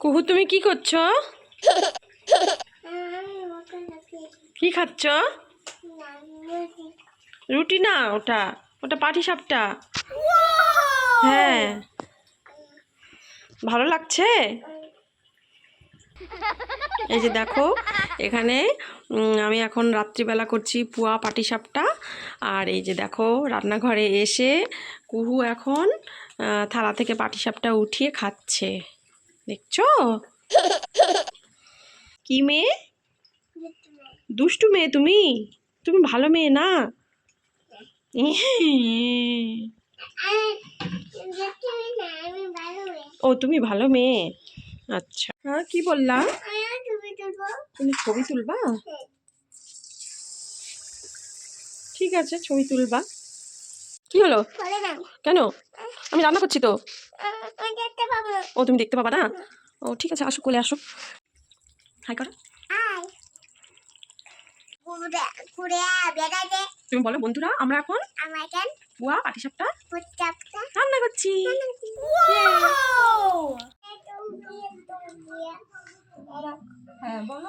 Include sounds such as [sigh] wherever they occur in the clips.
কুহু, তুমি কি করছ? কি খাচ্ছ? রুটি না ওটা ওটা পাটি সাপটা। হ্যাঁ। ভালো লাগছে? এই যে দেখো, এখানে আমি এখন রাত্রিবেলা করছি পুয়া পাটিসাপটা আর এই যে দেখো, রান্নাঘরে এসে কুহু এখন থালা থেকে পাটিসাপটা উঠিয়ে খাচ্ছে। দেখছ? কি মেয়ে? দুষ্টু মেয়ে তুমি? তুমি ভালো মেয়ে না? ও, তুমি ভালো মেয়ে? আচ্ছা। হ্যাঁ কি বললাম তুমি ছবি তুলবা? ঠিক আছে, ছবি তুলবা। কি হলো? কেন? আমি রান্না করছি তো। ও তুমি দেখতে পাবা না? ও ঠিক আছে আসো কোলে আসো। হাই করো। তুমি বলো বন্ধুরা আমরা এখন বুয়া পাটিসাপটা রান্না করছি। হ্যাঁ বলো।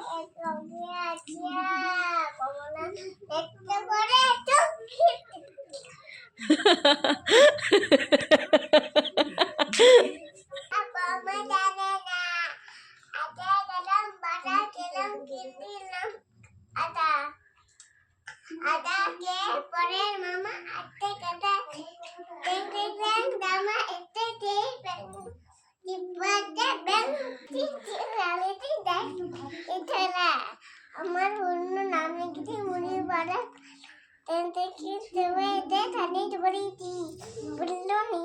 [laughs] [laughs] আদাকে পরের মামা আটে কাটা টেং টেং টেং দামা এতে তে ইবাদে বেন চিচি রালিতে দেখ। ইতালা আমার অন্য নামে কিছু মনে পড়ে তেনতে কি তুমি দে খানি তোমারি তি বলল, নি